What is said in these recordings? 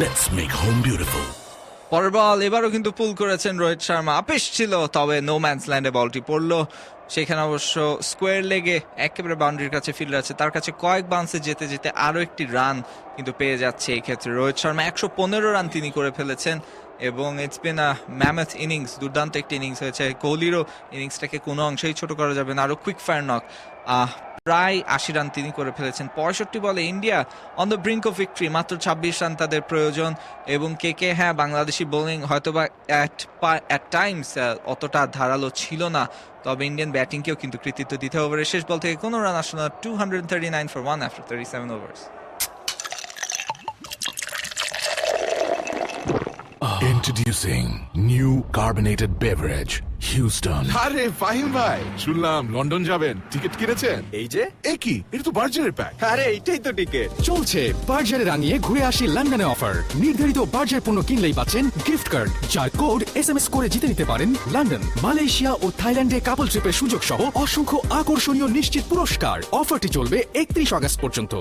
Let's make home beautiful. পরের বল, এবারও কিন্তু পুল করেছেন রোহিত শর্মা। আপিস ছিল, তবে নো ম্যান্স ল্যান্ডে বলটি পড়ল। সেখানে অবশ্য স্কোয়ার লেগে একেবারে বাউন্ডারির কাছে ফিল্ডার আছে। তার কাছে কয়েক বাউন্সে যেতে যেতে আরও একটি রান কিন্তু পেয়ে যাচ্ছে এই ক্ষেত্রে রোহিত শর্মা। একশো পনেরো রান তিনি করে ফেলেছেন এবং ইটস বিন আ ম্যামেথ ইনিংস দুর্দান্ত একটি ইনিংস হয়েছে। কোহলিরও ইনিংসটাকে কোনো অংশেই ছোট করা যাবে না। আরও কুইক ফায়ার নক প্রায় আশি রান তিনি করে ফেলেছেন। পঁয়ষট্টি বলে India on the brink of victory মাত্র ছাব্বিশ রান তাদের প্রয়োজন। এবং কে কে হ্যাঁ বাংলাদেশি বোলিং হয়তোবা অ্যাট অ্যাট টাইমস অতটা ধারালো ছিল না। তবে ইন্ডিয়ান ব্যাটিংকেও কিন্তু কৃতিত্ব দিতে ওভারের শেষ বল থেকে কোনো রান আসলো না। Two hundred thirty nine for one after thirty seven overs Introducing new carbonated beverage, Houston. আরে ফাহিম ভাই শুনলাম লন্ডন যাবেন টিকিট কিনেছেন। এই যে? এ কি? এটা তো বার্জারের প্যাক আরে এইটাই তো টিকিট চলছে বার্জারে রাঙিয়ে ঘুরে আসি লন্ডনে অফার নির্ধারিত বার্জার পণ্য কিনলেই পাচ্ছেন গিফট কার্ড যার কোড এস এম এস করে জিতে নিতে পারেন লন্ডন মালয়েশিয়া ও থাইল্যান্ডে কাপল ট্রিপের সুযোগ সহ অসংখ্য আকর্ষণীয় নিশ্চিত পুরস্কার। অফারটি চলবে একত্রিশ আগস্ট পর্যন্ত।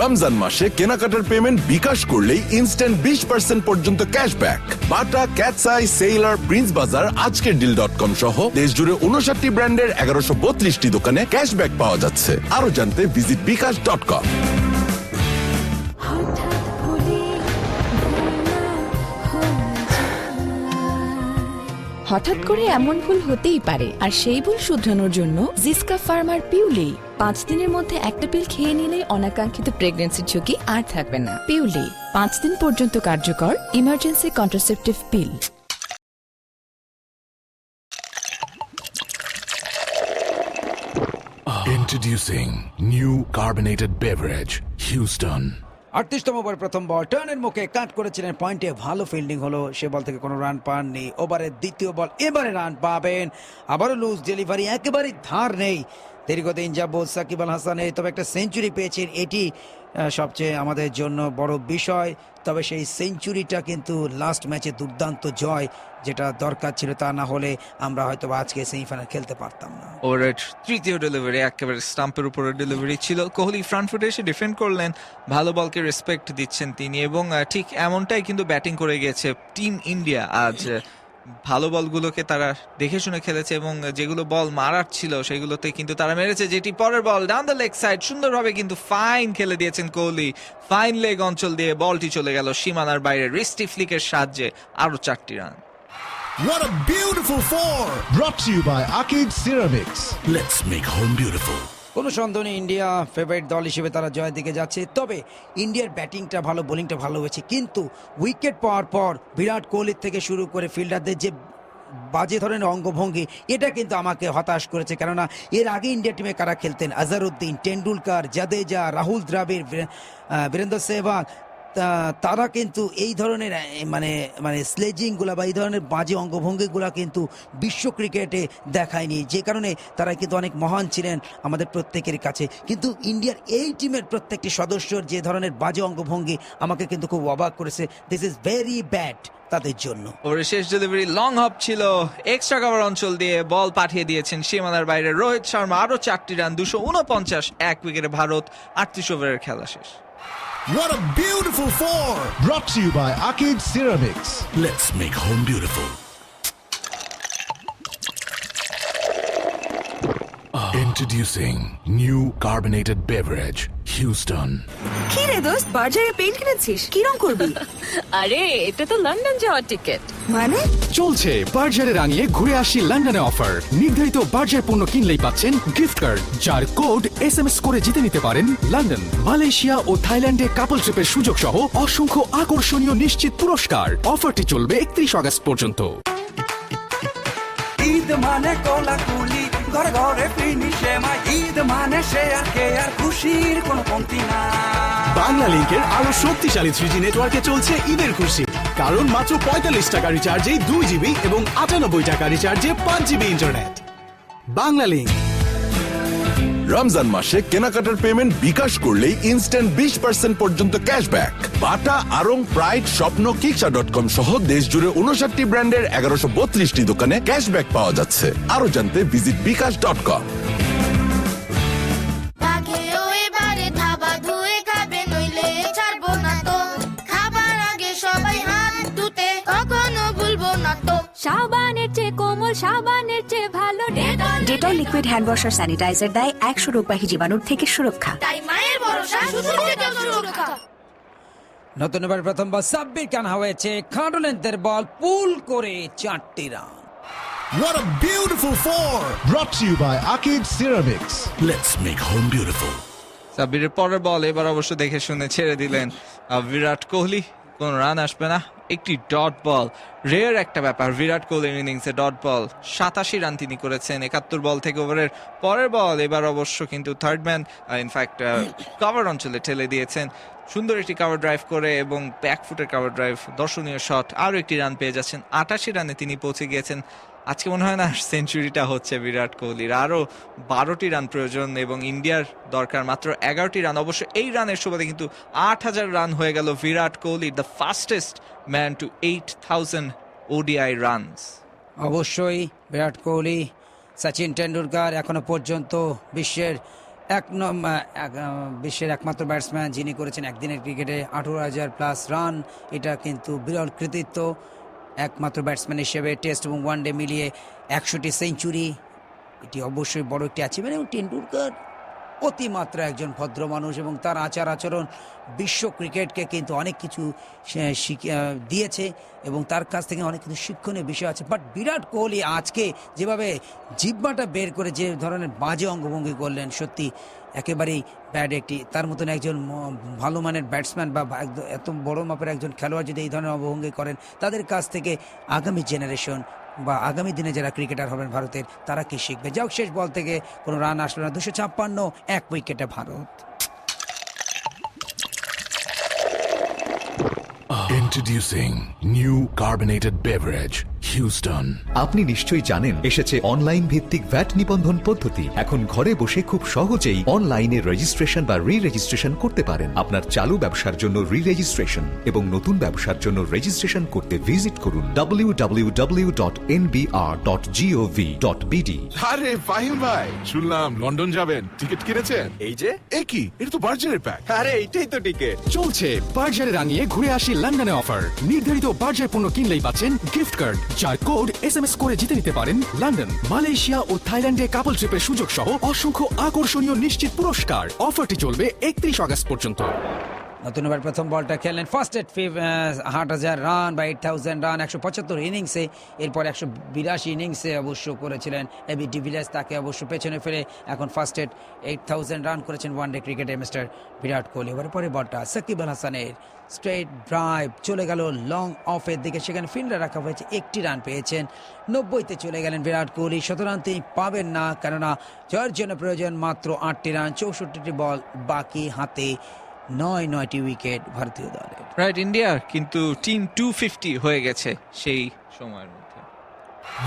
রমজান মাসে কেনাকাটার পেমেন্ট বিকাশ করলেই ইনস্ট্যান্ট বিশ পার্সেন্ট পর্যন্ত cashback Bata, Catseye, Sailor, Prince Bazar, আজকের ডিল ডট কম সহ দেশ জুড়ে উনষাটটি ব্র্যান্ডের এগারোশো বত্রিশটি দোকানে ক্যাশব্যাক পাওয়া যাচ্ছে। আরও জানতে ভিজিট বিকাশ ডট কম হঠাৎ করে এমন ভুল হতেই পারে, আর সেই ভুল শুধরানোর জন্য জিসকা ফার্মার পিউলি পাঁচ দিনের মধ্যে একটা পিল খেয়ে নিলে অনাকাঙ্ক্ষিত প্রেগনেন্সির ঝুঁকি আর থাকবে না। পিউলি পাঁচ দিন পর্যন্ত কার্যকর emergency contraceptive pill Introducing new carbonated beverage, Houston. আটত্রিশতম ওভার প্রথম বল টার্নের মুখে কাট করেছিলেন পয়েন্টে ভালো ফিল্ডিং হলো সে বল থেকে কোনো রান পাননি। ওভারের দ্বিতীয় বল এবারে রান পাবেন। আবারও লুজ ডেলিভারি একেবারেই ধার নেই। দীর্ঘদিন যাবৎ সাকিব আল হাসানের তবে একটা সেঞ্চুরি পেয়েছেন। এটি সবচেয়ে আমাদের জন্য বড় বিষয়। তবে সেই সেঞ্চুরিটা কিন্তু লাস্ট ম্যাচে দুর্দান্ত জয় যেটা দরকার ছিল তা না হলে আমরা হয়তো আজকে সেমিফাইনাল খেলতে পারতাম না। ওর তৃতীয় ডেলিভারি একেবারে স্টাম্পের উপরে ডেলিভারি ছিল। কোহলি ফ্রন্ট ফুটে এসে ডিফেন্ড করলেন। ভালো বলকে রেসপেক্ট দিচ্ছেন তিনি এবং ঠিক এমনটাই কিন্তু ব্যাটিং করে গিয়েছে টিম ইন্ডিয়া আজ ভালো বলগুলোকে তারা দেখে শুনে খেলেছে এবং যেগুলো বল মারার ছিল সেগুলোতে কিন্তু তারা মেরেছে যেটি পরের ball down the leg side সুন্দরভাবে কিন্তু ফাইন খেলে দিয়েছেন কোহলি ফাইন লেগ অঞ্চল দিয়ে বলটি চলে গেল সীমানার বাইরে রিস্টি ফ্লিকের সাহায্যে আরও চারটি run What a beautiful four! Brought to you by Akid Ceramics. Let's make home beautiful. কোনো সন্দেহ নেই, ইন্ডিয়া ফেভারিট দল হিসেবে তারা জয়ের দিকে যাচ্ছে। তবে ইন্ডিয়ার ব্যাটিংটা ভালো বোলিংটা ভালো হয়েছে। কিন্তু উইকেট পাওয়ার পর বিরাট কোহলির থেকে শুরু করে ফিল্ডারদের যে বাজে ধরনের অঙ্গভঙ্গি, এটা কিন্তু আমাকে হতাশ করেছে। কেননা এর আগে ইন্ডিয়া টিমে কারা খেলতেন? আজারউদ্দিন, টেন্ডুলকার, জাদেজা, রাহুল দ্রাবিড় বীরেন্দ্র সেহবাগ তারা কিন্তু এই ধরনের মানে মানে স্লেজিংগুলা বা এই ধরনের বাজে অঙ্গভঙ্গিগুলা কিন্তু বিশ্ব ক্রিকেটে দেখায়নি। যে কারণে তারা কিন্তু অনেক মহান ছিলেন আমাদের প্রত্যেকের কাছে। কিন্তু ইন্ডিয়ার এই টিমের প্রত্যেকটি সদস্যর যে ধরনের বাজে অঙ্গভঙ্গি আমাকে কিন্তু খুব অবাক করেছে। দিস ইজ ভেরি ব্যাড তাদের জন্য। ওভারের শেষ ডেলিভারি লং হপ ছিল। এক্সট্রা কভার অঞ্চল দিয়ে বল পাঠিয়ে দিয়েছেন সীমানার বাইরে রোহিত শর্মা। আরও চারটি রান দুশো উনপঞ্চাশ, এক উইকেটে ভারত, আটত্রিশ ওভারের খেলা শেষ। What a beautiful four! Brought to you by Akid Ceramics. Let's make home beautiful. Introducing new carbonated beverage, Houston. কি রে দোস্ত বাজারে পেন্ট কিনেছিস? কি রং করবি? আরে এটা তো লন্ডন যাওয়ার টিকিট মানে? চলছে বার্জারে রাঙিয়ে ঘুরে আসি লন্ডনে অফার নির্ধারিত বার্জার পণ্য কিনলেই পাচ্ছেন গিফট কার্ড যার কোড এস এম এস করে জিতে নিতে পারেন লন্ডন মালয়েশিয়া ও থাইল্যান্ডে কাপল ট্রিপের সুযোগ সহ অসংখ্য আকর্ষণীয় নিশ্চিত পুরস্কার। অফারটি চলবে একত্রিশ আগস্ট পর্যন্ত। ঈদ মানে কোলাকুলি ঘরে ঘরে ফিনিশে মাই। ঈদ মানে সে আর কে আর খুশির কোনো কমতি না। বাংলা লিঙ্কের আরও শক্তিশালী থ্রি জি নেটওয়ার্কে চলছে ঈদের খুশি কারণ মাত্র পঁয়তাল্লিশ টাকা রিচার্জে দুই জিবি এবং আটানব্বই টাকা রিচার্জে পাঁচ GB internet Banglalink Ramzan মাসে কেনাকাটার পেমেন্ট বিকাশ করলেই ইনস্ট্যান্ট বিশ পার্সেন্ট পর্যন্ত ক্যাশব্যাক বাটা আরং প্রাইড স্বপ্ন কিকসা ডট কম সহ দেশ জুড়ে উনষাটটি ব্র্যান্ডের এগারোশো বত্রিশটি দোকানে ক্যাশব্যাক পাওয়া যাচ্ছে। আরও জানতে ভিজিট বিকাশ ডট কম সাবানের চেয়ে কোমল সাবানের চেয়ে ভালো Dettol Dettol liquid hand wash আর স্যানিটাইজার দেয় একশো রোগবাহী জীবাণুর থেকে সুরক্ষা তাই মায়ের ভরসা শুধু ডেটল সুরক্ষা নতুন এবার প্রথমবার সাব্বির কানা হয়েছে খাটো বল পুল করে চারটি run What a beautiful four! Brought to you by Akid Ceramics. Let's make home beautiful. সাব্বিরের পরের বল এবার অবশ্য দেখে শুনে ছেড়ে দিলেন আহ, বিরাট কোহলি কোন রান আসবে না? একটি ডট বল রেয়ার একটা ব্যাপার, বিরাট কোহলির ইনিংসে ডট বল সাতাশি রান তিনি করেছেন, একাত্তর বল থেকে ওভারের পরের বল এবার অবশ্য কিন্তু থার্ড ম্যান ইনফ্যাক্ট কাভার অঞ্চলে ঠেলে দিয়েছেন। সুন্দর একটি কাভার ড্রাইভ করে এবং ব্যাক ফুটের কাভার ড্রাইভ দর্শনীয় শট আরও একটি রান পেয়ে যাচ্ছেন। আটাশি রানে তিনি পৌঁছে গিয়েছেন। আজকে মনে হয় না সেঞ্চুরিটা হচ্ছে বিরাট কোহলির। আরও বারোটি রান প্রয়োজন এবং ইন্ডিয়ার দরকার মাত্র এগারোটি রান। অবশ্য এই রানের সুবাদে কিন্তু আট হাজার রান হয়ে গেল Virat Kohli the fastest man to eight thousand ODI runs অবশ্যই বিরাট কোহলি, সচিন টেন্ডুলকার এখনও পর্যন্ত বিশ্বের এক বিশ্বের একমাত্র ব্যাটসম্যান যিনি করেছেন একদিনের ক্রিকেটে আঠেরো হাজার প্লাস রান এটা কিন্তু বিরল কৃতিত্ব। একমাত্র ব্যাটসম্যান হিসেবে টেস্ট এবং ওয়ানডে মিলিয়ে একশোটি সেঞ্চুরি এটি অবশ্যই বড় একটি অ্যাচিভমেন্ট এবং টেন্ডুলকার অতিমাত্রা একজন ভদ্র মানুষ এবং তার আচার আচরণ বিশ্ব ক্রিকেটকে কিন্তু অনেক কিছু দিয়েছে এবং তার কাছ থেকে অনেক কিছু শিক্ষণীয় বিষয় আছে। বাট বিরাট কোহলি আজকে যেভাবে জিব্বাটা বের করে যে ধরনের বাজে অঙ্গভঙ্গি করলেন, সত্যি একেবারেই ব্যাড একটি। তার মতন একজন ভালো মানের ব্যাটসম্যান বা এত বড় মাপের একজন খেলোয়াড় যদি এই ধরনের অঙ্গভঙ্গি করেন, তাদের কাছ থেকে আগামী জেনারেশন বা আগামী দিনে যারা ক্রিকেটার হবেন ভারতের তারা কি শিখবে? যাও শেষ বল থেকে কোনো রান আসলো না। দুশো ছাপ্পান্ন এক উইকেটে Bharat. Introducing new carbonated beverage, Houston. আপনি নিশ্চয়ই জানেন এসেছে অনলাইন ভিত্তিক ভ্যাট নিবন্ধন পদ্ধতি। এখন ঘরে বসে খুব সহজেই অনলাইনে রেজিস্ট্রেশন বা রি রেজিস্ট্রেশন করতে পারেন। আপনার চালু ব্যবসার জন্য রি রেজিস্ট্রেশন এবং নতুন ব্যবসার জন্য রেজিস্ট্রেশন করতে ভিজিট করুন W W W dot NBR dot GOV dot BD আরে ফাহিম ভাই শুনলাম লন্ডন যাবেন টিকিট কিনেছেন? এই যে? এ কি? এটা তো বার্জারের প্যাক আরে এইটাই তো টিকিট চলছে বার্জারে রাঙিয়ে ঘুরে আসি লন্ডনে অফার নির্ধারিত বার্জার পণ্য কিনলেই পাচ্ছেন গিফট কার্ড যার কোড এস এম এস করে জিতে নিতে পারেন লন্ডন, মালয়েশিয়া ও থাইল্যান্ডে কাপল ট্রিপের সুযোগ সহ অসংখ্য আকর্ষণীয় নিশ্চিত পুরস্কার। অফারটি চলবে একত্রিশ আগস্ট পর্যন্ত। নতুন এবার প্রথম বলটা খেললেন ফার্স্ট এট আট হাজার রান বা এইট থাউজেন্ড রান একশো পঁচাত্তর ইনিংসে এরপর একশো বিরাশি ইনিংসে অবশ্য করেছিলেন। এবি ডিভিলিয়ার্স তাকে অবশ্য পেছনে ফেলে এখন first at eight thousand run করেছেন ওয়ান ডে ক্রিকেটে মিস্টার বিরাট কোহলি। এবার পরে বলটা, সাকিব আল হাসানের স্ট্রেট ড্রাইভ চলে গেল লং অফের দিকে। সেখানে ফিল্ডার রাখা হয়েছে, একটি রান পেয়েছেন। নব্বইতে চলে গেলেন বিরাট কোহলি। শতরান তিনি পাবেন না, কেননা জয়ের জন্য প্রয়োজন মাত্র আটটি রান চৌষট্টিটি বল বাকি হাতে। নয় নয়টি উইকেট ভারতীয় দলের। রাইট ইন্ডিয়ার কিন্তু টিম টু ফিফটি হয়ে গেছে সেই সময়ের মধ্যে।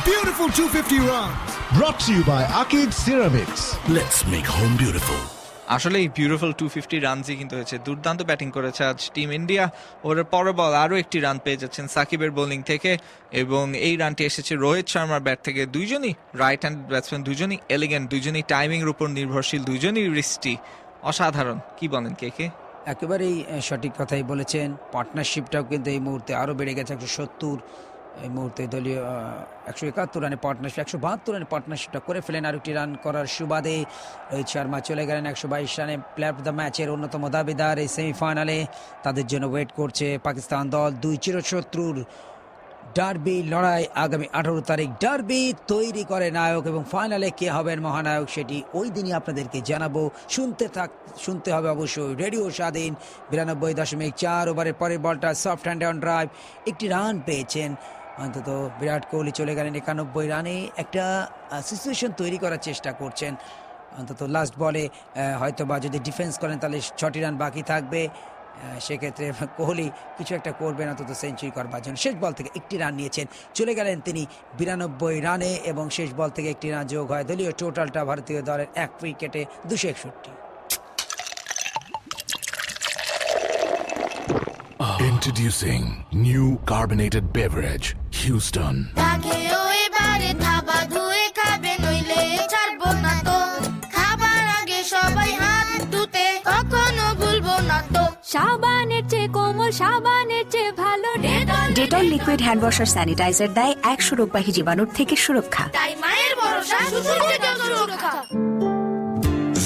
Beautiful 250 runs. Brought to you by Akid Ceramics. Let's make home beautiful. আসলে এই বিউটিফুল টু ফিফটি রানসই কিন্তু হয়েছে। দুর্দান্ত ব্যাটিং করেছে আজ টিম ইন্ডিয়া ওর পরের বল আরও একটি রান পেয়ে যাচ্ছেন সাকিবের বোলিং থেকে এবং এই রানটি এসেছে রোহিত শর্মার ব্যাট থেকে। দুইজনই রাইট হ্যান্ড ব্যাটসম্যান দুজনই এলিগেন্ট দুজনই টাইমিংয়ের উপর নির্ভরশীল দুজনই রিস্টি অসাধারণ। কি বলেন কে কে? একেবারেই সঠিক কথাই বলেছেন। পার্টনারশিপটাও কিন্তু এই মুহূর্তে আরও বেড়ে গেছে, একশো সত্তর। এই মুহূর্তে দলীয় একশো একাত্তর রানে পার্টনারশিপ একশো বাহাত্তর রানে পার্টনারশিপটা করে ফেলেন আর একটি রান করার সুবাদে। রোহিত শর্মা চলে গেলেন একশো বাইশ রানে। প্লেয়ার অফ দ্য ম্যাচের অন্যতম দাবিদার এই সেমিফাইনালে তাদের জন্য ওয়েট করছে পাকিস্তান দল দুই চিরশত্রুর ডার্বি লড়াই আগামী আঠারো তারিখ। ডার্বি তৈরি করে নায়ক এবং ফাইনালে কে হবেন মহানায়ক সেটি ওই দিনই আপনাদেরকে জানাব। শুনতে থাক শুনতে হবে অবশ্যই রেডিও স্বাধীন বিরানব্বই দশমিক চার ওভারের পরের বলটা সফট হ্যান্ড অন ড্রাইভ। একটি রান পেয়েছেন। অন্তত বিরাট কোহলি চলে গেলেন একানব্বই রানে। একটা সিচুয়েশন তৈরি করার চেষ্টা করছেন। অন্তত লাস্ট বলে হয়তো বা যদি ডিফেন্স করেন তাহলে ছটি রান বাকি থাকবে। সেক্ষেত্রে কোহলি কিছু একটা করবেন অন্তত সেঞ্চুরি করবার জন্য। শেষ বল থেকে একটি রান নিয়েছেন। চলে গেলেন তিনি বিরানব্বই রানে এবং শেষ বল থেকে একটি রান যোগ হয়। দলীয় টোটালটা ভারতীয় দলের এক উইকেটে দুশো একষট্টি। Introducing new carbonated beverage, Houston. সাবানের চেয়ে কোমল সাবানের চেয়ে ভালো Dettol liquid hand washer sanitiser দেয় একশো রোগবাহী জীবাণুর থেকে সুরক্ষা। তাই মায়ের ভরসা শুধু সুরক্ষা।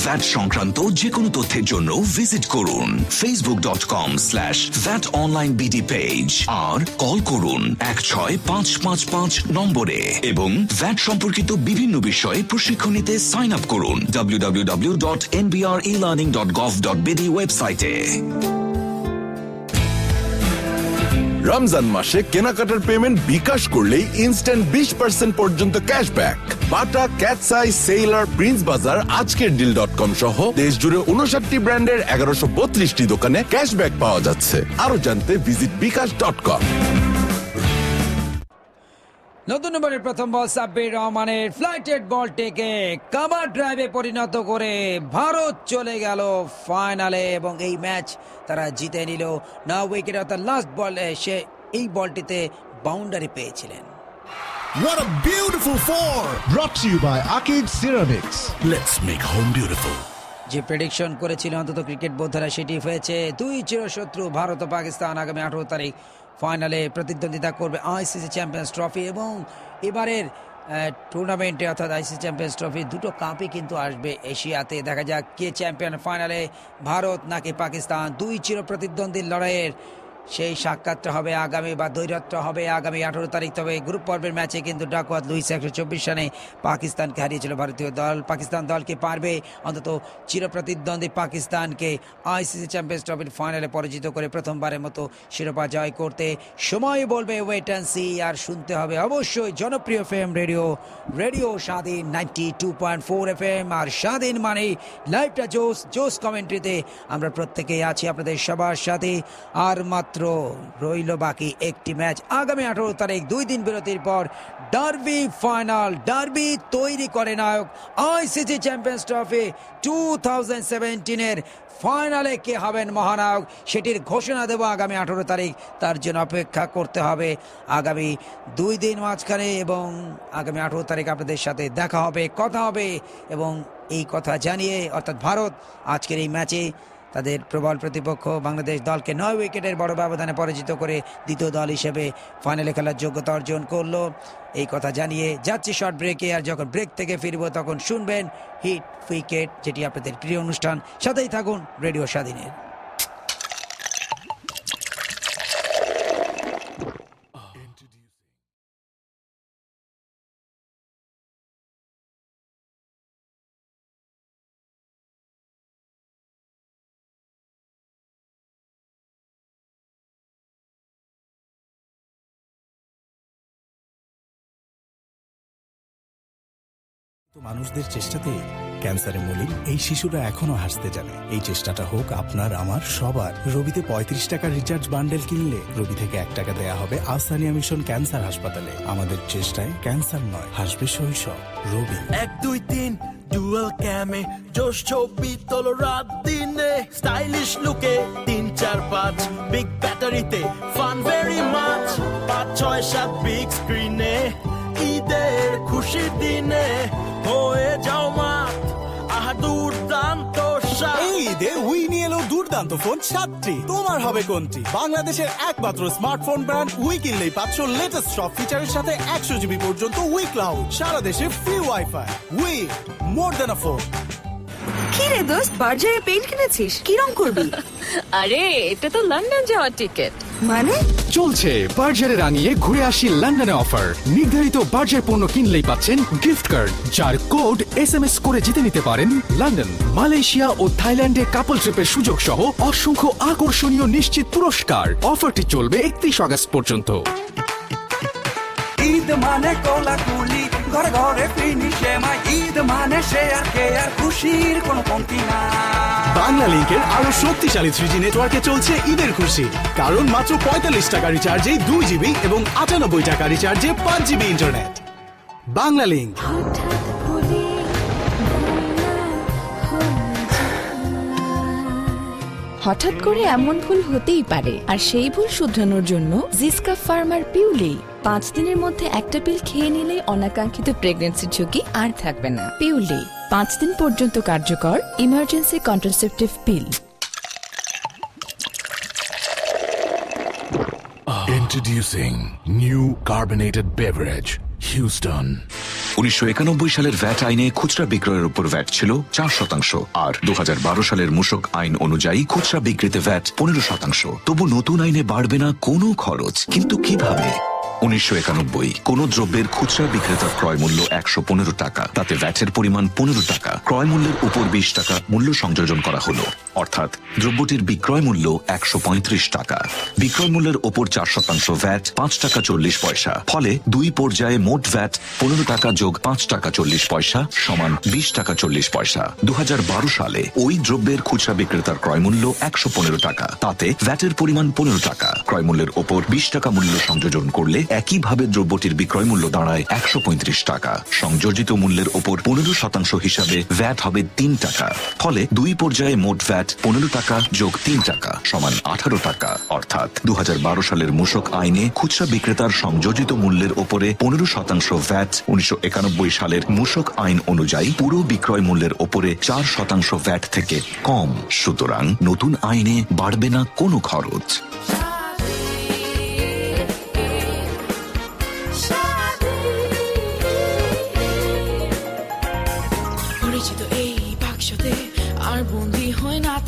ভ্যাট সংক্রান্ত যে কোনো তথ্যের জন্য ভিজিট করুন Facebook dot com slash VAT online BD page আর কল করুন এক ছয় পাঁচ পাঁচ পাঁচ নম্বরে এবং ভ্যাট সম্পর্কিত বিভিন্ন বিষয়ে প্রশিক্ষণ নিতে সাইন আপ করুন W W W dot NBR E learning dot gov dot BD ওয়েবসাইটে রমজান মাসে কেনাকাটার পেমেন্ট বিকাশ করলেই ইনস্ট্যান্ট বিশ পার্সেন্ট পর্যন্ত cashback Bata Catseye Sailor Prince Bazar, আজকের ডিল ডট কম সহ দেশ জুড়ে উনষাটটি ব্র্যান্ডের এগারোশো বত্রিশটি দোকানে ক্যাশব্যাক পাওয়া যাচ্ছে। আরও জানতে ভিজিট বিকাশ ডট কম নতুন নম্বরের প্রথম বল সাব্বির রহমানের ফ্লাইটেড বলটিকে কাভার ড্রাইভে পরিণত করে ভারত চলে গেল ফাইনালে এবং এই ম্যাচ তারা জিতে নিল না উইকেট অর্থাৎ লাস্ট বলে সে এই বলটিতে বাউন্ডারি পেয়েছিলেন What a beautiful four! Brought to you by Arcade Ceramics. Let's make home beautiful. যে প্রেডিকশন করেছিল অন্তত ক্রিকেট বোদ্ধারা সেটি হয়েছে দুই চিরশত্রু ভারত ও পাকিস্তান আগামী আঠারো তারিখ ফাইনালে প্রতিদ্বন্দ্বিতা করবে আইসিসি চ্যাম্পিয়ন্স ট্রফি এবং এবারের টুর্নামেন্টে অর্থাৎ আইসিসি চ্যাম্পিয়ন্স ট্রফি দুটো কাপই কিন্তু আসবে এশিয়াতে। দেখা যাক কে চ্যাম্পিয়ন ফাইনালে ভারত নাকি পাকিস্তান। দুই চির প্রতিদ্বন্দ্বীর লড়াইয়ের সেই সাক্ষাৎটা হবে আগামী বা দৈরত্ব হবে আগামী আঠারো তারিখ। তবে গ্রুপ পর্বের ম্যাচে কিন্তু ডাকওয়াত লুইস একশো চব্বিশ রানে পাকিস্তানকে হারিয়েছিল ভারতীয় দল। পাকিস্তান দলকে পারবে অন্তত চিরপ্রতিদ্বন্দ্বী পাকিস্তানকে আইসিসি চ্যাম্পিয়ন্স ট্রফির ফাইনালে পরাজিত করে প্রথমবারের মতো শিরোপা জয় করতে। সময় বলবে ওয়েট অ্যান্ড সি আর শুনতে হবে অবশ্যই জনপ্রিয় FM radio radio Swadhin ninety two point four F M আর স্বাধীন মানে লাইভটা জোস জোস কমেন্ট্রিতে আমরা প্রত্যেকেই আছি আপনাদের সবার সাথে। আর মাত্র রইল বাকি একটি ম্যাচ। আগামী আঠারো তারিখ, দুই দিন বিরতির পর ডার্বি ফাইনাল। ডার্বি তৈরি করে নায়ক ICC champions trophy two thousand সেভেন্টিনের ফাইনালে কে হবেন মহানায়ক সেটির ঘোষণা দেব আগামী আঠারো তারিখ। তার জন্য অপেক্ষা করতে হবে আগামী দুই দিন মাঝখানে এবং আগামী আঠারো তারিখ আপনাদের সাথে দেখা হবে, কথা হবে এবং এই কথা জানিয়ে অর্থাৎ ভারত আজকের এই ম্যাচে তাদের প্রবল প্রতিপক্ষ বাংলাদেশ দলকে নয় উইকেটের বড় ব্যবধানে পরাজিত করে দ্বিতীয় দল হিসেবে ফাইনালে খেলার যোগ্যতা অর্জন করল। এই কথা জানিয়ে যাচ্ছি শর্ট ব্রেকে আর যখন ব্রেক থেকে ফিরবো তখন শুনবেন হিট উইকেট যেটি আপনাদের প্রিয় অনুষ্ঠান। সাথেই থাকুন রেডিও স্বাধীনের। মানুষদের চেষ্টাতে ক্যান্সারে মলিন এই শিশুরা এখনও হাসতে জানে। এই চেষ্টাটা হোক আপনার, আমার, সবার। রবিতে পঁয়ত্রিশ টাকার রিচার্জ বান্ডেল কিনলে রবি থেকে এক টাকা দেয়া হবে আসানিয়া মিশন ক্যান্সার হাসপাতালে। আমাদের চেষ্টায় ক্যান্সার নয়, হাসবে শৈশব। রবি। এক, দুই, তিন ডুয়াল ক্যামে জোশ ছবি তোলো রাত দিনে। স্টাইলিশ লুকে তিন, চার, পাঁচ বিগ ব্যাটারিতে ফান ভেরি মাচ পাঁচ, ছয়, সাত বিগ স্ক্রিনে ঈদের খুশির দিনে হয়ে যাও মাত। আহা দুর্দান্ত এই ঈদে উই নিয়ে এলো দুর্দান্ত ফোন সাতটি। তোমার হবে কোনটি? বাংলাদেশের একমাত্র স্মার্টফোন ব্র্যান্ড উই কিনলেই পাচ্ছ লেটেস্ট সব ফিচারের সাথে একশো জিবি পর্যন্ত উই ক্লাউড সারা দেশে free WiFi we more than a phone কি রে দোস্ত বার্জারে পেন্ট কিনেছিস? কি রং করবি? আরে এটা তো লন্ডন যাওয়ার টিকিট মানে? চলছে বার্জারে রাঙিয়ে ঘুরে আসি লন্ডনে অফার। নির্ধারিত বার্জার পণ্য কিনলেই পাচ্ছেন গিফট কার্ড যার কোড এস এম এস করে জিতে নিতে পারেন লন্ডন, মালয়েশিয়া ও থাইল্যান্ডে কাপল ট্রিপের সুযোগ সহ অসংখ্য আকর্ষণীয় নিশ্চিত পুরস্কার। অফারটি চলবে একত্রিশ আগস্ট পর্যন্ত। ঈদ মানে কোলাকুলি ঘরে ঘরে ফিনিশে মাই। ঈদ মানে শেয়ার কেয়ার খুশির কোন কমতি না। বাংলা লিঙ্কের আরও শক্তিশালী থ্রি জি নেটওয়ার্কে চলছে ঈদের খুশি। কারণ মাত্র পঁয়তাল্লিশ টাকা রিচার্জে দুই জিবি এবং আটানব্বই টাকা রিচার্জে পাঁচ জিবি ইন্টারনেট বাংলা লিংক হঠাৎ করে এমন ভুল হতেই পারে। আর সেই ভুল শুধরানোর জন্য জিসকা ফার্মার পিউলি পাঁচ দিনের মধ্যে একটা পিল খেয়ে নিলে অনাকাঙ্ক্ষিত প্রেগনেন্সির ঝুঁকি আর থাকবে না। পিউলি পাঁচ দিন পর্যন্ত কার্যকর emergency contraceptive pill Introducing new carbonated beverage, Houston. উনিশশো একানব্বই সালের ভ্যাট আইনে খুচরা বিক্রয়ের উপর ভ্যাট ছিল চার শতাংশ। আর দু হাজার বারো সালের মূসক আইন অনুযায়ী খুচরা বিক্রিতে ভ্যাট পনেরো শতাংশ। তবু নতুন আইনে বাড়বে না কোনো খরচ। কিন্তু কীভাবে? উনিশশো একানব্বই। কোন দ্রব্যের খুচরা বিক্রেতার ক্রয় মূল্য একশো পনেরো টাকা। তাতে ভ্যাটের পরিমাণ পনেরো টাকা। ক্রয় মূল্যের উপর বিশ টাকা মূল্য সংযোজন করা হলো। অর্থাৎ দ্রব্যটির বিক্রয় মূল্য একশো পঁয়ত্রিশ টাকা। বিক্রয় মূল্যের ওপর চার শতাংশ ভ্যাট, পাঁচ টাকা চল্লিশ পয়সা। ফলে দুই পর্যায়ে মোট ভ্যাট পনেরো টাকা যোগ পাঁচ টাকা চল্লিশ পয়সা সমান বিশ টাকা চল্লিশ পয়সা। দু হাজার বারো সালে ওই দ্রব্যের খুচরা বিক্রেতার ক্রয় মূল্য একশো পনেরো টাকা। তাতে ভ্যাটের পরিমাণ পনেরো টাকা। ক্রয় মূল্যের ওপর বিশ টাকা মূল্য সংযোজন করলে একইভাবে দ্রব্যটির বিক্রয় মূল্য দাঁড়ায় একশো পঁয়ত্রিশ টাকা। সংযোজিত মূল্যের ওপর পনেরো শতাংশ হিসাবে ভ্যাট হবে তিন টাকা। ফলে দুই পর্যায়ে মোট ভ্যাট পনেরো টাকা যোগ তিন টাকা সমান আঠারো টাকা। অর্থাৎ দু হাজার বারো সালের মূসক আইনে খুচরা বিক্রেতার সংযোজিত মূল্যের ওপরে পনেরো শতাংশ ভ্যাট উনিশশো একানব্বই সালের মূসক আইন অনুযায়ী পুরো বিক্রয় মূল্যের ওপরে চার শতাংশ ভ্যাট থেকে কম। সুতরাং নতুন আইনে বাড়বে না কোনো খরচ।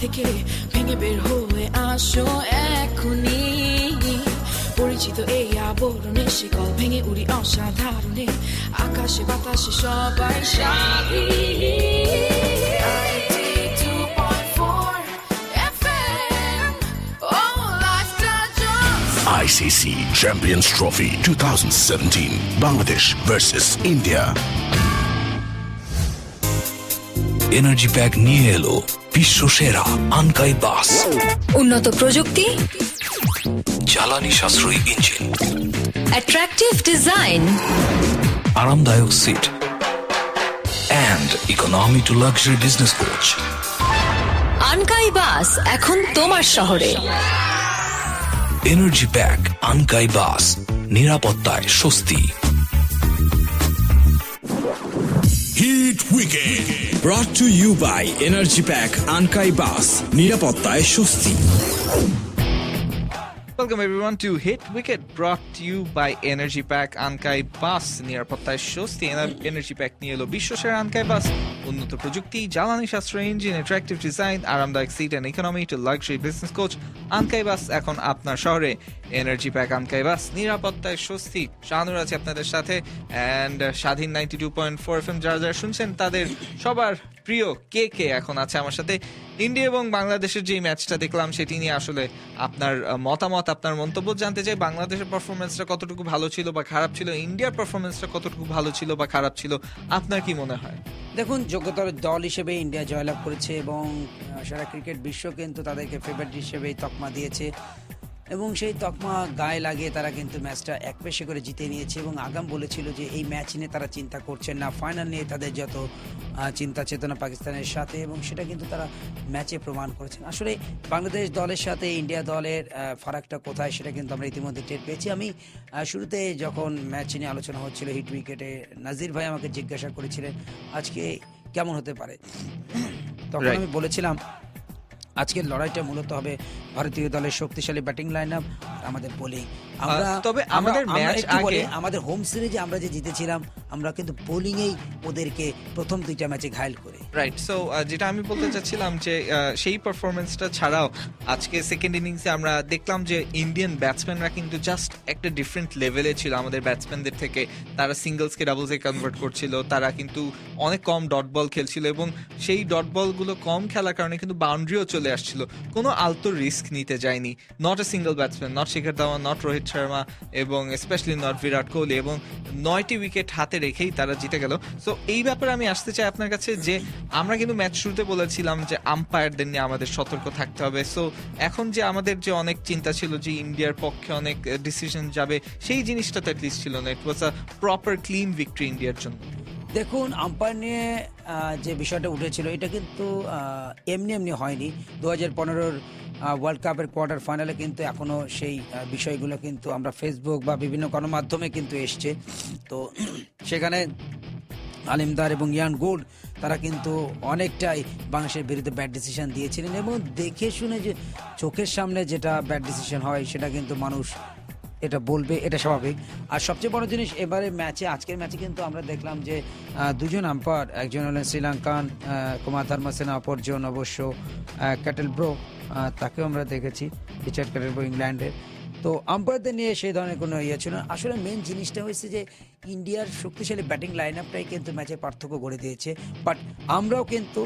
থেকে ভেঙে বের হয়ে আসো এখনই। পরিচিত এই আবরণে শিকল ভেঙে উড়ি অসাধারণে। আকাশে বাতাসে সবাই সারি ICC Champions Trophy 2017, Bangladesh versus India. Energy নিয়ে এলো। বিশ্ব সেরা আনকাই বাস। উন্নত প্রযুক্তি। জ্বালানি সাশ্রয়ী ইঞ্জিন। অ্যাট্রাকটিভ ডিজাইন আরামদায়ক seat and economy to luxury business coach Ankai bus এখন তোমার শহরে। Energy pack Ankai bus. নিরাপত্তায় স্বস্তি। Hit wicket brought to you by energy pack Ankai bus নিরাপত্তায় স্বস্তি Everyone, to Hit Wicket, brought to you by Energy Pack আনকাই bus নিরাপত্তায় স্বস্তি energy pack নিয়ে এলো বিশ্বসেরা আনকাই বাস উন্নত প্রযুক্তি, জ্বালানি সাশ্রয় ইঞ্জিন অ্যাট্রাকটিভ ডিজাইন আরামদায়ক seat and economy to luxury business coach Ankai bus এখন আপনার শহরে। এনার্জি প্যাক আনকাই বাস নিরাপত্তায় স্বস্তি শাহানুর আছে আপনাদের সাথে and Shadhin ninety two point four F M যারা যারা শুনছেন, তাদের সবার প্রিয় কে কে এখন আছে আমার সাথে? ইন্ডিয়া এবং বাংলাদেশের যে ম্যাচটা দেখলাম, সেটি নিয়ে আসলে আপনার মতামত, আপনার মন্তব্য জানতে চাই। বাংলাদেশের পারফরমেন্সটা কতটুকু ভালো ছিল বা খারাপ ছিল? ইন্ডিয়ার পারফরমেন্সটা কতটুকু ভালো ছিল বা খারাপ ছিল? আপনার কি মনে হয়? দেখুন, যোগ্যতার দল হিসেবে ইন্ডিয়া জয়লাভ করেছে এবং সারা ক্রিকেট বিশ্ব কিন্তু তাদেরকে ফেভারিট হিসেবেই তকমা দিয়েছে। এবং সেই তকমা গায়ে লাগিয়ে তারা কিন্তু ম্যাচটা এক পেশে করে জিতে নিয়েছে এবং আগাম বলেছিল যে এই ম্যাচ নিয়ে তারা চিন্তা করছেন না। ফাইনাল নিয়ে তাদের যত চিন্তা চেতনা পাকিস্তানের সাথে এবং সেটা কিন্তু তারা ম্যাচে প্রমাণ করেছেন। আসলে বাংলাদেশ দলের সাথে ইন্ডিয়া দলের ফারাকটা কোথায় সেটা কিন্তু আমরা ইতিমধ্যে টের পেয়েছি। আমি শুরুতে যখন ম্যাচ নিয়ে আলোচনা হচ্ছিল হিট উইকেটে নাজির ভাই আমাকে জিজ্ঞাসা করেছিলেন আজকে কেমন হতে পারে? তখন আমি বলেছিলাম আজকের লড়াইটা মূলত হবে ভারতীয় দলের শক্তিশালী ব্যাটিং লাইন আপ আমাদের বোলিং আমরা তবে আমাদের বলি, আগে- আমাদের হোম সিরিজে আমরা যে জিতেছিলাম আমরা কিন্তু বোলিংয়েই ওদেরকে প্রথম দুইটা ম্যাচে ঘায়ল করে। রাইট সো যেটা আমি বলতে চাচ্ছিলাম যে সেই পারফরমেন্সটা ছাড়াও আজকে সেকেন্ড ইনিংসে আমরা দেখলাম যে ইন্ডিয়ান ব্যাটসম্যানরা কিন্তু জাস্ট একটা ডিফারেন্ট লেভেলে ছিল। আমাদের ব্যাটসম্যানদের থেকে তারা সিঙ্গলসকে ডাবলসে কনভার্ট করছিল তারা কিন্তু অনেক কম ডট বল খেলছিল এবং সেই ডট বলগুলো কম খেলার কারণে কিন্তু বাউন্ডারিও চলে আসছিল। কোনো আলতো রিস্ক নিতে যায়নি। Not a single batsman not Shikhar Dhawan not Rohit Sharma এবং স্পেশালি নট বিরাট কোহলি এবং নয়টি উইকেট হাতে রেখেই তারা জিতে গেল। সো এই ব্যাপারে আমি আসতে চাই আপনার কাছে যে আমরা কিন্তু ম্যাচ শুরুতে বলেছিলাম যে আম্পায়ারদের নিয়ে আমাদের সতর্ক থাকতে হবে। সো এখন যে আমাদের যে অনেক চিন্তা ছিল যে ইন্ডিয়ার পক্ষে অনেক ডিসিশন যাবে, সেই জিনিসটা তো অ্যাটলিস্ট ছিল না। It was a proper clean victory ইন্ডিয়ার জন্য। দেখুন আম্পায়ার নিয়ে যে বিষয়টা উঠেছিল, এটা কিন্তু এমনি এমনি হয়নি। দু হাজার পনেরোর ওয়ার্ল্ড কাপের কোয়ার্টার ফাইনালে কিন্তু এখনও সেই বিষয়গুলো কিন্তু আমরা ফেসবুক বা বিভিন্ন গণমাধ্যমে কিন্তু এসছে। তো সেখানে আলিমদার এবং ইয়ান গোল্ড তারা কিন্তু অনেকটাই বাংলাদেশের বিরুদ্ধে ব্যাড ডিসিশন দিয়েছিলেন এবং দেখে শুনে যে, চোখের সামনে যেটা ব্যাড ডিসিশন হয়, সেটা কিন্তু মানুষ এটা বলবে, এটা স্বাভাবিক। আর সবচেয়ে বড় জিনিস, এবারে ম্যাচে আজকের ম্যাচে কিন্তু আমরা দেখলাম যে দুজন আম্পায়ার একজন হলেন শ্রীলঙ্কান কুমার ধর্মসেনা অপরজন অবশ্য ক্যাটেল ব্রো তাকেও আমরা দেখেছি রিচার্ড ক্যাটেল ব্রো ইংল্যান্ডের তো আম্পায়ারদের নিয়ে সেই ধরনের কোনো ইয়ে ছিল না। আসলে মেন জিনিসটা হয়েছে যে ইন্ডিয়ার শক্তিশালী ব্যাটিং লাইন আপটাই কিন্তু ম্যাচের পার্থক্য গড়ে দিয়েছে। বাট আমরাও কিন্তু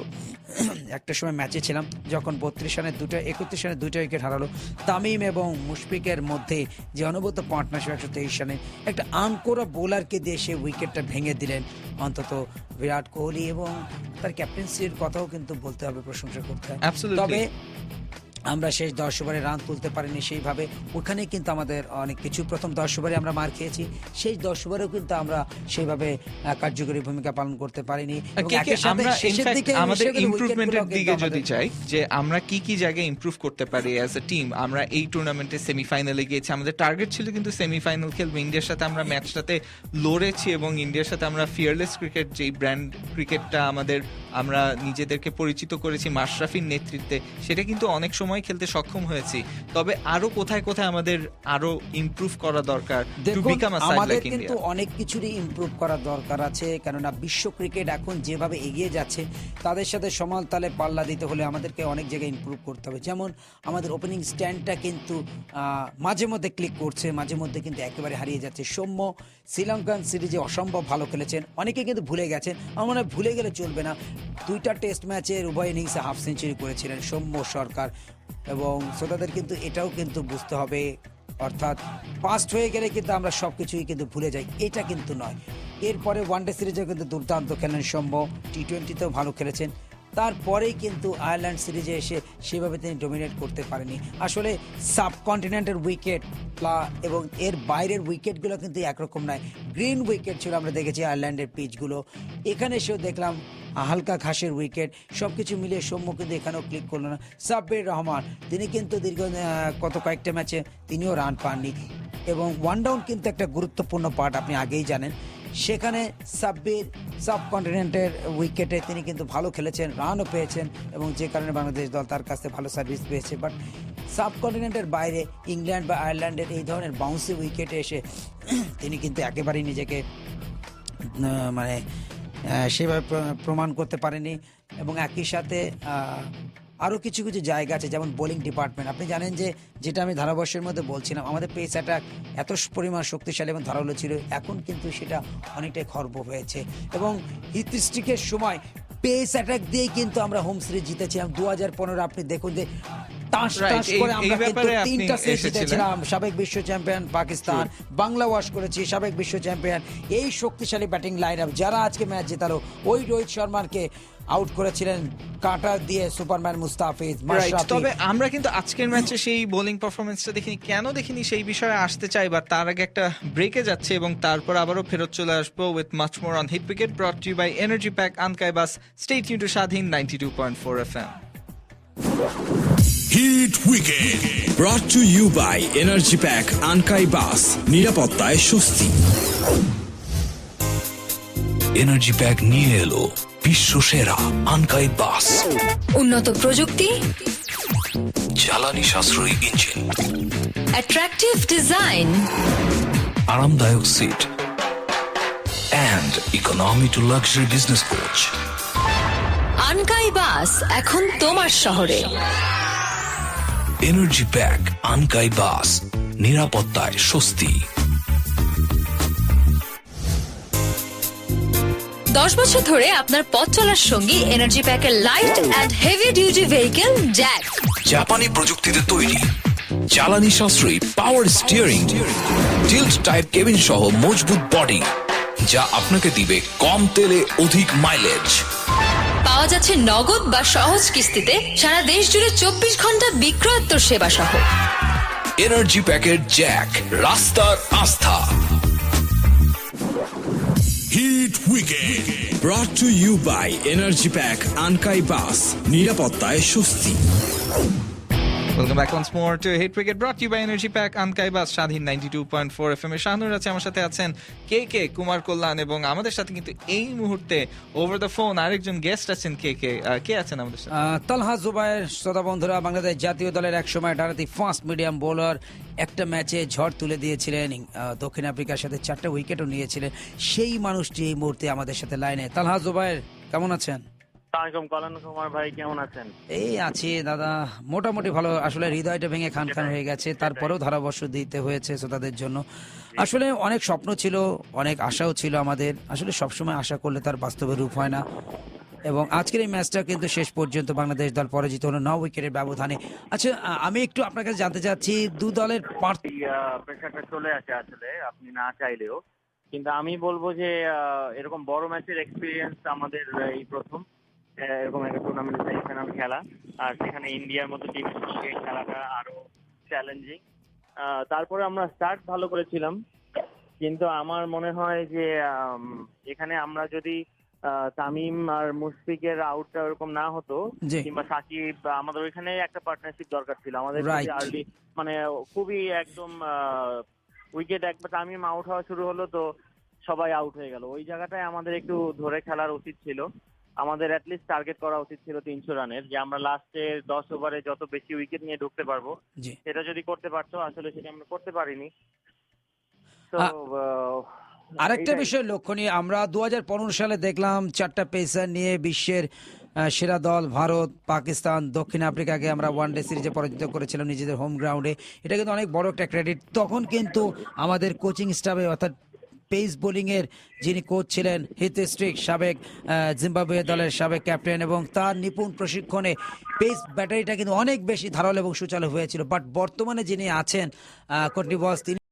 একটা সময় ম্যাচে ছিলাম যখন বত্রিশ রানে দুটো একত্রিশ রানে দুটো উইকেট হারালো। তামিম এবং মুশফিকের মধ্যে যে অনুভূত পার্টনারশিপ একশো তেইশ রানে একটা আনকোরা বোলারকে দিয়ে সে উইকেটটা ভেঙে দিলেন। অন্তত বিরাট কোহলি এবং তার ক্যাপ্টেন্সির কথাও কিন্তু বলতে হবে প্রশংসা করতে Absolutely. তবে আমরা শেষ দশ ওভারে রান তুলতে পারিনি সেইভাবে। ওখানে কিন্তু আমাদের অনেক কিছু। প্রথম দশ ওভারে আমরা মার খেয়েছি। শেষ দশ ওভারেও কিন্তু আমরা সেইভাবে কার্যকরী ভূমিকা পালন করতে পারিনি। আমাদের ইমপ্রুভমেন্টের দিকে যদি চাই যে আমরা কি কি জায়গায় ইমপ্রুভ করতে পারি অ্যাজ এ টিম আমরা এই টুর্নামেন্টে সেমিফাইনালে গিয়েছি। আমাদের টার্গেট ছিল কিন্তু সেমিফাইনাল খেলব। ইন্ডিয়ার সাথে আমরা ম্যাচটাতে লড়েছি এবং ইন্ডিয়ার সাথে আমরা ফিয়ারলেস ক্রিকেট যেই ব্র্যান্ড ক্রিকেটটা আমাদের আমরা নিজেদেরকে পরিচিত করেছি মাশরাফির নেতৃত্বে সেটা কিন্তু অনেক সময় খেলতে সক্ষম হয়েছি তবে আরও কোথায় কোথায় আমাদের আরও ইমপ্রুভ করা দরকার আমাদের কিন্তু অনেক কিছুরই ইমপ্রুভ করার দরকার আছে কেননা বিশ্ব ক্রিকেট এখন যেভাবে এগিয়ে যাচ্ছে তাদের সাথে সমান তালে পাল্লা দিতে হলে আমাদেরকে অনেক জায়গায় ইমপ্রুভ করতে হবে। যেমন আমাদের ওপেনিং স্ট্যান্ডটা কিন্তু মাঝে মধ্যে ক্লিক করছে মাঝে মধ্যে কিন্তু একেবারে হারিয়ে যাচ্ছে। সৌম্য শ্রীলঙ্কান সিরিজে অসম্ভব ভালো খেলেছেন অনেকে কিন্তু ভুলে গেছেন আমার মনে হয় ভুলে গেলে চলবে না। দুইটা টেস্ট ম্যাচের উভয় ইনিংসে হাফ সেঞ্চুরি করেছিলেন সৌম্য সরকার। এবং শ্রোতাদের কিন্তু এটাও কিন্তু বুঝতে হবে। অর্থাৎ পাস্ট হয়ে গেলে কিন্তু আমরা সব কিছুই কিন্তু ভুলে যাই। এটা কিন্তু নয়। এরপরে ওয়ানডে সিরিজেও কিন্তু দুর্দান্ত খেলেন সম্ভব টি টোয়েন্টিতেও ভালো খেলেছেন। তারপরেই কিন্তু আয়ারল্যান্ড সিরিজে এসে সেভাবে তিনি ডোমিনেট করতে পারেনি। আসলে সাবকন্টিনেন্টের উইকেট এবং এর বাইরের উইকেটগুলো কিন্তু একরকম নয়। গ্রিন উইকেট ছিল, আমরা দেখেছি আয়ারল্যান্ডের পিচগুলো। এখানে এসেও দেখলাম হালকা ঘাসের উইকেট সব কিছু মিলিয়ে সৌম্য কিন্তু এখানেও ক্লিক করল না। সাব্বির রহমান, তিনি কিন্তু দীর্ঘ কত কয়েকটা ম্যাচে তিনিও রান পাননি। এবং ওয়ান ডাউন কিন্তু একটা গুরুত্বপূর্ণ পার্ট আপনি আগেই জানেন। সেখানে সাব্বির সাবকন্টিনেন্টের উইকেটে তিনি কিন্তু ভালো খেলেছেন, রানও পেয়েছেন এবং যে কারণে বাংলাদেশ দল তার কাছে ভালো সার্ভিস পেয়েছে। বাট সাবকন্টিনেন্টের বাইরে ইংল্যান্ড বা আয়ারল্যান্ডের এই ধরনের বাউন্সি উইকেটে এসে তিনি কিন্তু একেবারেই নিজেকে মানে সেভাবে প্রমাণ করতে পারেনি এবং একই সাথে আরও কিছু কিছু জায়গা আছে, যেমন বোলিং ডিপার্টমেন্ট। আপনি জানেন যে যেটা আমি ধারাবর্ষের মধ্যে বলছিলাম, আমাদের পেস অ্যাটাক এত পরিমাণ শক্তিশালী এবং ধারালো ছিল, এখন কিন্তু সেটা অনেকটাই খর্ব হয়েছে। এবং হিতস্ট্রিকের সময় পেস অ্যাটাক দিয়েই কিন্তু আমরা হোম সিরিজ জিতেছিলাম দু হাজার পনেরো আপনি দেখুন যে করে আমরা কিন্তু তিনটা সিরিজ জিতেছিলাম সাবেক বিশ্ব চ্যাম্পিয়ন পাকিস্তান বাংলা ওয়াশ করেছি সাবেক বিশ্ব চ্যাম্পিয়ন। এই শক্তিশালী ব্যাটিং লাইন আপ যারা আজকে ম্যাচ জেতালো ওই রোহিত শর্মাকে আউট করেছিলেন কাটার দিয়ে সুপারম্যান মুস্তাফিজ তবে আমরা কিন্তু আজকের ম্যাচে সেই বোলিং পারফরমেন্সটা দেখিনি। কেন দেখিনি সেই বিষয়ে আসতে চাই বা তার আগে একটা ব্রেকে যাচ্ছে এবং তারপর আবারও ফেরত চলে আসব with much more on hit wicket brought you by energy pack Ankai bus state ইউটু Shadhin ninety two point four F M hit wicket brought to you by energy pack Ankai bus নিরাপত্তায় স্বস্তি energy pack নিয়ে এলো বিশ্ব সেরা আনকাই বাস উন্নত প্রযুক্তি জ্বালানি সাশ্রয়ী ইঞ্জিন। অ্যাট্রাকটিভ ডিজাইন আরামদায়ক seat and economy to luxury business coach Ankai bus এখন তোমার শহরে। এনার্জি প্যাক আনকাই বাস নিরাপত্তায় স্বস্তি দশ বছর ধরে আপনার পথ চলার সঙ্গী energy প্যাকের light and heavy duty vehicle JAC জাপানি প্রযুক্তিতে তৈরি। জ্বালানি সাশ্রয়ী power steering tilt type cabin সহ মজবুত বডি যা আপনাকে দিবে কম তেলে অধিক মাইলেজ পাওয়া যাচ্ছে নগদ বা সহজ কিস্তিতে সারা দেশ জুড়ে চব্বিশ ঘণ্টা বিক্রয়োত্তর সেবা সহ। এনার্জি প্যাকেট জ্যাক রাস্তার আস্থা। Hit wicket brought to you by energy pack Ankai bus নিরাপত্তায় স্বস্তি। Welcome back once more to hit cricket brought you by energy pack Ankai bus Shadhin ninety two point four F M এর শাহনুর আছে আমার সাথে আছেন কে কে কুমার কল্যাণ এবং আমাদের সাথে কিন্তু এই মুহূর্তে ওভার দ্য ফোন আরেকজন গেস্ট আছেন কে কে কে আছেন আমাদের সাথে? তালহা জুবাইর শ্রোতা বন্ধুরা, বাংলাদেশ জাতীয় দলের এক সময় ডানাতি ফাস্ট মিডিয়াম বোলার একটা ম্যাচে ঝড় তুলে দিয়েছিলেন দক্ষিণ আফ্রিকার সাথে চারটা উইকেটও নিয়েছিলেন। সেই মানুষটি এই মুহূর্তে আমাদের সাথে লাইনে তালহা জুবাইর কেমন আছেন? সালামালাইকুম কল্যাণ কুমার ভাই কেমন আছেন? এই আছি দাদা মোটামুটি ভালো। আসলে হৃদয়টা ভেঙে খান খান হয়ে গেছে। তারপরেও ধারাবর্ষ দিতে হয়েছে শ্রোতাদের জন্য। আসলে অনেক স্বপ্ন ছিল অনেক আশাও ছিল আমাদের। আসলে সবসময় আশা করলে তার বাস্তবে রূপ হয় না। এবং আজকের এই ম্যাচটা কিন্তু শেষ পর্যন্ত বাংলাদেশ দল পরাজিত হলো ন উইকেটের ব্যবধানে। আচ্ছা আমি একটু আপনার কাছে জানতে চাচ্ছি দু দলের প্রেশারটা চলে আসে আসলে আপনি না চাইলেও। কিন্তু আমি বলব যে এরকম বড় ম্যাচের এক্সপিরিয়েন্স আমাদের এই প্রথম। এরকম একটা টুর্নামেন্ট সেমিফাইনাল খেলা। আর সেখানে ইন্ডিয়ার মতো টিমের সঙ্গে খেলাটা আরও চ্যালেঞ্জিং তারপরে আমরা স্টার্ট ভালো করেছিলাম। কিন্তু আমার মনে হয় যে এখানে আমরা যদি তামিম আর মুশফিকের আউটটা ওরকম না হতো কিংবা সাকিব আমাদের ওইখানে একটা পার্টনারশিপ দরকার ছিল। আমাদের আর্লি মানে খুবই একদম উইকেট একবার তামিম আউট হওয়া শুরু হলো তো সবাই আউট হয়ে গেল। ওই জায়গাটায় আমাদের একটু ধরে খেলার উচিত ছিল। আমাদের অ্যাটলিস্ট টার্গেট করা উচিত ছিল তিনশো রানের যে আমরা লাস্টের দশ ওভারে যত বেশি উইকেট নিয়ে ঢুকতে পারব সেটা যদি করতে পারতো আসলে সেটা আমরা করতে পারিনি। তো আরেকটা। বিষয় লক্ষণীয় আমরা দু হাজার পনেরো সালে দেখলাম চারটা পেসার নিয়ে বিশ্বের সেরা দল ভারত পাকিস্তান দক্ষিণ আফ্রিকাকে আমরা ওয়ান ডে সিরিজে পরাজিত করেছিলাম নিজেদের হোম গ্রাউন্ডে এটা কিন্তু অনেক বড় একটা ক্রেডিট তখন কিন্তু আমাদের কোচিং স্টাফে অর্থাৎ পেস বোলিং এর যিনি কোচ ছিলেন হিতেস্ট্রিক সাবেক জিম্বাবুয়ে দলের সাবেক ক্যাপ্টেন এবং তার নিপুণ প্রশিক্ষণে পেস ব্যাটারিটা কিন্তু অনেক বেশি ধারালো এবং সুচালু হয়েছিল। বাট বর্তমানে যিনি আছেন কন্ট্রি বস তিনি